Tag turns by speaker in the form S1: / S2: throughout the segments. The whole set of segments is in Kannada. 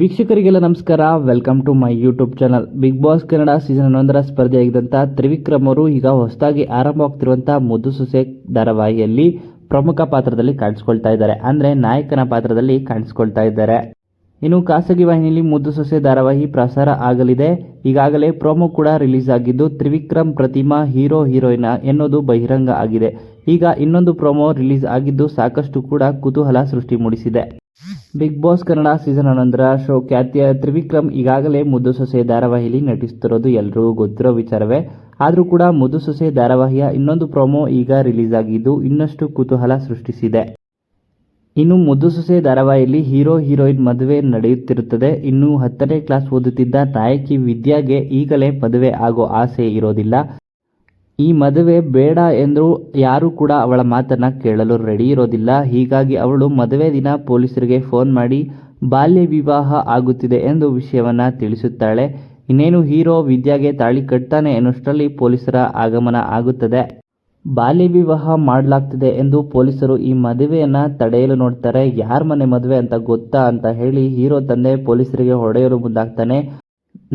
S1: ವೀಕ್ಷಕರಿಗೆಲ್ಲ ನಮಸ್ಕಾರ. Welcome to my YouTube channel Bigg Boss Kannada season ಹನ್ನೊಂದರ ಸ್ಪರ್ಧೆಯಾಗಿದ್ದಂಥ ತ್ರಿವಿಕ್ರಮ್ ಅವರು ಈಗ ಹೊಸದಾಗಿ ಆರಂಭವಾಗ್ತಿರುವಂಥ ಮುದ್ದು ಸೊಸೆ ಧಾರಾವಾಹಿಯಲ್ಲಿ ಪ್ರಮುಖ ಪಾತ್ರದಲ್ಲಿ ಕಾಣಿಸ್ಕೊಳ್ತಾ ಇದ್ದಾರೆ. ಅಂದರೆ ನಾಯಕನ ಪಾತ್ರದಲ್ಲಿ ಕಾಣಿಸ್ಕೊಳ್ತಾ ಇದ್ದಾರೆ. ಇನ್ನು ಖಾಸಗಿ ವಾಹಿನಿಯಲ್ಲಿ ಮುದ್ದು ಸೊಸೆ ಧಾರಾವಾಹಿ ಪ್ರಸಾರ ಆಗಲಿದೆ. ಈಗಾಗಲೇ ಪ್ರೋಮೋ ಕೂಡ ರಿಲೀಸ್ ಆಗಿದ್ದು ತ್ರಿವಿಕ್ರಮ್ ಪ್ರತಿಮಾ ಹೀರೋ, ಹೀರೋಯಿನ್ ಎನ್ನುವುದು ಬಹಿರಂಗ ಆಗಿದೆ. ಈಗ ಇನ್ನೊಂದು ಪ್ರೋಮೋ ರಿಲೀಸ್ ಆಗಿದ್ದು ಸಾಕಷ್ಟು ಕೂಡ ಕುತೂಹಲ ಸೃಷ್ಟಿ ಮೂಡಿಸಿದೆ. ಬಿಗ್ ಬಾಸ್ ಕನ್ನಡ ಸೀಸನ್ ಅನಂತರ ಶೋ ಖ್ಯಾತಿಯ ತ್ರಿವಿಕ್ರಮ್ ಈಗಾಗಲೇ ಮುದ್ದು ಸೊಸೆ ಧಾರಾವಾಹಿಯಲ್ಲಿ ನಟಿಸುತ್ತಿರೋದು ಎಲ್ಲರೂ ಗೊತ್ತಿರೋ ವಿಚಾರವೇ. ಆದರೂ ಕೂಡ ಮುದ್ದು ಸೊಸೆ ಧಾರಾವಾಹಿಯ ಇನ್ನೊಂದು ಪ್ರೊಮೋ ಈಗ ರಿಲೀಸ್ ಆಗಿದ್ದು ಇನ್ನಷ್ಟು ಕುತೂಹಲ ಸೃಷ್ಟಿಸಿದೆ. ಇನ್ನು ಮುದ್ದು ಸೊಸೆ ಧಾರಾವಾಹಿಯಲ್ಲಿ ಹೀರೋ ಹೀರೋಯಿನ್ ಮದುವೆ ನಡೆಯುತ್ತಿರುತ್ತದೆ. ಇನ್ನು ಹತ್ತನೇ ಕ್ಲಾಸ್ ಓದುತ್ತಿದ್ದ ನಾಯಕಿ ವಿದ್ಯಾಗೆ ಈಗಲೇ ಮದುವೆ ಆಗೋ ಆಸೆ ಇರೋದಿಲ್ಲ. ಈ ಮದುವೆ ಬೇಡ ಎಂದರೂ ಯಾರೂ ಕೂಡ ಅವಳ ಮಾತನ್ನ ಕೇಳಲು ರೆಡಿ ಇರೋದಿಲ್ಲ. ಹೀಗಾಗಿ ಅವಳು ಮದುವೆ ದಿನ ಪೊಲೀಸರಿಗೆ ಫೋನ್ ಮಾಡಿ, ಬಾಲ್ಯ ವಿವಾಹ ಆಗುತ್ತಿದೆ ಎಂದು ವಿಷಯವನ್ನ ತಿಳಿಸುತ್ತಾಳೆ. ಇನ್ನೇನು ಹೀರೋ ವಿದ್ಯಾಗೆ ತಾಳಿ ಕಟ್ತಾನೆ ಎನ್ನುವಷ್ಟರಲ್ಲಿ ಪೊಲೀಸರ ಆಗಮನ ಆಗುತ್ತದೆ. ಬಾಲ್ಯ ವಿವಾಹ ಮಾಡಲಾಗ್ತಿದೆ ಎಂದು ಪೊಲೀಸರು ಈ ಮದುವೆಯನ್ನ ತಡೆಯಲು ನೋಡ್ತಾರೆ. ಯಾರ ಮನೆ ಮದುವೆ ಅಂತ ಗೊತ್ತಾ ಅಂತ ಹೇಳಿ ಹೀರೋ ತಂದೆ ಪೊಲೀಸರಿಗೆ ಹೊಡೆಯಲು ಮುಂದಾಗ್ತಾನೆ.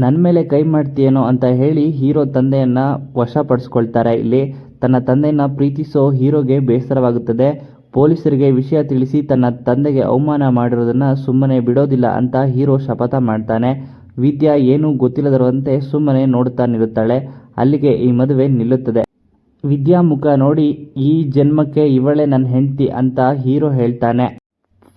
S1: ನನ್ನ ಮೇಲೆ ಕೈ ಮಾಡ್ತೀಯೇನೋ ಅಂತ ಹೇಳಿ ಹೀರೋ ತಂದೆಯನ್ನ ವಶಪಡಿಸ್ಕೊಳ್ತಾರೆ. ಇಲ್ಲಿ ತನ್ನ ತಂದೆಯನ್ನ ಪ್ರೀತಿಸೋ ಹೀರೋಗೆ ಬೇಸರವಾಗುತ್ತದೆ. ಪೊಲೀಸರಿಗೆ ವಿಷಯ ತಿಳಿಸಿ ತನ್ನ ತಂದೆಗೆ ಅವಮಾನ ಮಾಡಿರೋದನ್ನು ಸುಮ್ಮನೆ ಬಿಡೋದಿಲ್ಲ ಅಂತ ಹೀರೋ ಶಪಥ ಮಾಡ್ತಾನೆ. ವಿದ್ಯಾ ಏನೂ ಗೊತ್ತಿಲ್ಲದರಂತೆ ಸುಮ್ಮನೆ ನೋಡ್ತಾ ನಿಲ್ಲುತ್ತಾಳೆ. ಅಲ್ಲಿಗೆ ಈ ಮದುವೆ ನಿಲ್ಲುತ್ತದೆ. ವಿದ್ಯಾ ಮುಖ ನೋಡಿ, ಈ ಜನ್ಮಕ್ಕೆ ಇವಳೆ ನನ್ನ ಹೆಂಡತಿ ಅಂತ ಹೀರೋ ಹೇಳ್ತಾನೆ.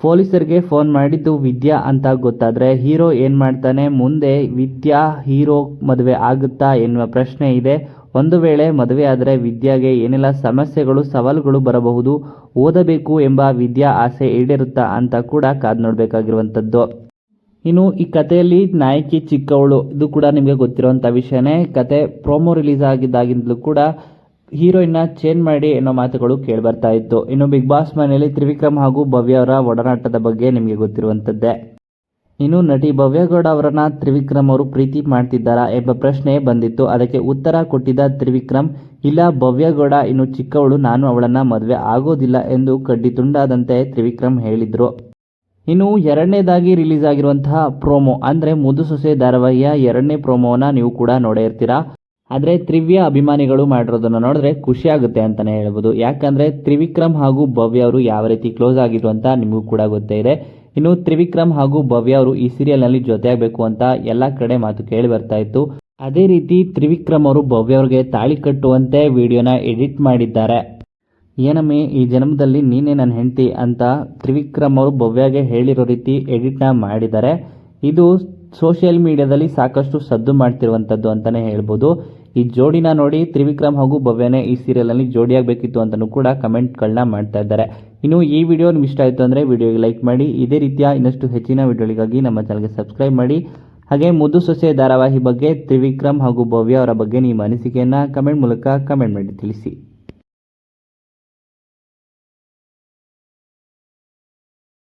S1: ಪೊಲೀಸರಿಗೆ ಫೋನ್ ಮಾಡಿದ್ದು ವಿದ್ಯಾ ಅಂತ ಗೊತ್ತಾದ್ರೆ ಹೀರೋ ಏನ್ ಮಾಡ್ತಾನೆ? ಮುಂದೆ ವಿದ್ಯಾ ಹೀರೋ ಮದುವೆ ಆಗುತ್ತಾ ಎನ್ನುವ ಪ್ರಶ್ನೆ ಇದೆ. ಒಂದು ವೇಳೆ ಮದುವೆ ಆದರೆ ವಿದ್ಯಾಗೆ ಏನೆಲ್ಲ ಸಮಸ್ಯೆಗಳು, ಸವಾಲುಗಳು ಬರಬಹುದು, ಓದಬೇಕು ಎಂಬ ವಿದ್ಯಾ ಆಸೆ ಈಡೇರುತ್ತಾ ಅಂತ ಕೂಡ ಕಾದ್ ನೋಡಬೇಕಾಗಿರುವಂಥದ್ದು. ಇನ್ನು ಈ ಕಥೆಯಲ್ಲಿ ನಾಯಕಿ ಚಿಕ್ಕವಳು, ಇದು ಕೂಡ ನಿಮಗೆ ಗೊತ್ತಿರುವಂಥ ವಿಷಯನೇ. ಕತೆ ಪ್ರೋಮೋ ರಿಲೀಸ್ ಆಗಿದ್ದಾಗಿಂದಲೂ ಕೂಡ ಹೀರೋಯಿನ್ನ ಚೇಂಜ್ ಮಾಡಿ ಅನ್ನೋ ಮಾತುಗಳು ಕೇಳಿ ಬರ್ತಾ ಇತ್ತು. ಇನ್ನು ಬಿಗ್ ಬಾಸ್ ಮನೆಯಲ್ಲಿ ತ್ರಿವಿಕ್ರಮ್ ಹಾಗೂ ಭವ್ಯ ಅವರ ಒಡನಾಟದ ಬಗ್ಗೆ ನಿಮಗೆ ಗೊತ್ತಿರುವಂಥದ್ದೇ ಇನ್ನು ನಟಿ ಭವ್ಯಗೌಡ ಅವರನ್ನ ತ್ರಿವಿಕ್ರಮ್ ಅವರು ಪ್ರೀತಿ ಮಾಡ್ತಿದ್ದಾರಾ ಎಂಬ ಪ್ರಶ್ನೆ ಬಂದಿತ್ತು. ಅದಕ್ಕೆ ಉತ್ತರ ಕೊಟ್ಟಿದ್ದ ತ್ರಿವಿಕ್ರಮ್, ಇಲ್ಲ ಭವ್ಯಗೌಡ ಇನ್ನು ಚಿಕ್ಕವಳು, ನಾನು ಅವಳನ್ನ ಮದುವೆ ಆಗೋದಿಲ್ಲ ಎಂದು ಕಡ್ಡಿ ತುಂಡಾದಂತೆ ತ್ರಿವಿಕ್ರಮ್ ಹೇಳಿದ್ರು. ಇನ್ನು ಎರಡನೇದಾಗಿ ರಿಲೀಸ್ ಆಗಿರುವಂತಹ ಪ್ರೋಮೋ, ಅಂದ್ರೆ ಮುದ್ದು ಸೊಸೆ ಧಾರಾವಾಹಿಯ ಎರಡನೇ ಪ್ರೋಮೋನ ನೀವು ಕೂಡ ನೋಡೇ ಇರ್ತೀರಾ? ಆದ್ರೆ ತ್ರಿವ್ಯ ಅಭಿಮಾನಿಗಳು ಮಾಡಿರೋದನ್ನ ನೋಡಿದ್ರೆ ಖುಷಿ ಆಗುತ್ತೆ ಅಂತಲೇ ಹೇಳ್ಬೋದು. ಯಾಕಂದರೆ ತ್ರಿವಿಕ್ರಮ್ ಹಾಗೂ ಭವ್ಯ ಅವರು ಯಾವ ರೀತಿ ಕ್ಲೋಸ್ ಆಗಿದ್ರು ಅಂತ ನಿಮಗೂ ಕೂಡ ಗೊತ್ತೇ ಇದೆ. ಇನ್ನು ತ್ರಿವಿಕ್ರಮ್ ಹಾಗೂ ಭವ್ಯ ಅವರು ಈ ಸೀರಿಯಲ್ನಲ್ಲಿ ಜೊತೆಯಾಗಬೇಕು ಅಂತ ಎಲ್ಲ ಕಡೆ ಮಾತು ಕೇಳಿ ಬರ್ತಾ ಇತ್ತು. ಅದೇ ರೀತಿ ತ್ರಿವಿಕ್ರಮ್ ಅವರು ಭವ್ಯ ಅವರಿಗೆ ತಾಳಿ ಕಟ್ಟುವಂತೆ ವಿಡಿಯೋನ ಎಡಿಟ್ ಮಾಡಿದ್ದಾರೆ. ಏನಮ್ಮೆ, ಈ ಜನ್ಮದಲ್ಲಿ ನೀನೇ ನನ್ನ ಹೆಂಡತಿ ಅಂತ ತ್ರಿವಿಕ್ರಮ್ ಅವರು ಭವ್ಯಗೆ ಹೇಳಿರೋ ರೀತಿ ಎಡಿಟ್ನ ಮಾಡಿದ್ದಾರೆ. ಇದು ಸೋಷಿಯಲ್ ಮೀಡಿಯಾದಲ್ಲಿ ಸಾಕಷ್ಟು ಸದ್ದು ಮಾಡ್ತಿರುವಂಥದ್ದು ಅಂತಲೇ ಹೇಳ್ಬೋದು. ಈ ಜೋಡಿನ ನೋಡಿ ತ್ರಿವಿಕ್ರಮ್ ಹಾಗೂ ಭವ್ಯನೇ ಈ ಸೀರಿಯಲಲ್ಲಿ ಜೋಡಿಯಾಗಬೇಕಿತ್ತು ಅಂತಲೂ ಕೂಡ ಕಮೆಂಟ್ಗಳನ್ನ ಮಾಡ್ತಾ ಇದ್ದಾರೆ. ಇನ್ನು ಈ ವಿಡಿಯೋ ನಿಮ್ಗೆ ಇಷ್ಟ ಆಯಿತು ಅಂದರೆ ವಿಡಿಯೋಗೆ ಲೈಕ್ ಮಾಡಿ, ಇದೇ ರೀತಿಯ ಇನ್ನಷ್ಟು ಹೆಚ್ಚಿನ ವಿಡಿಯೋಗಳಿಗಾಗಿ ನಮ್ಮ ಚಾನಲ್ಗೆ ಸಬ್ಸ್ಕ್ರೈಬ್ ಮಾಡಿ. ಹಾಗೆ ಮುದ್ದು ಸೊಸೆ ಧಾರಾವಾಹಿ ಬಗ್ಗೆ ತ್ರಿವಿಕ್ರಮ್ ಹಾಗೂ ಭವ್ಯ ಅವರ ಬಗ್ಗೆ ನಿಮ್ಮ ಅನಿಸಿಕೆಯನ್ನು ಕಮೆಂಟ್ ಮೂಲಕ ಕಮೆಂಟ್ ಮಾಡಿ ತಿಳಿಸಿ.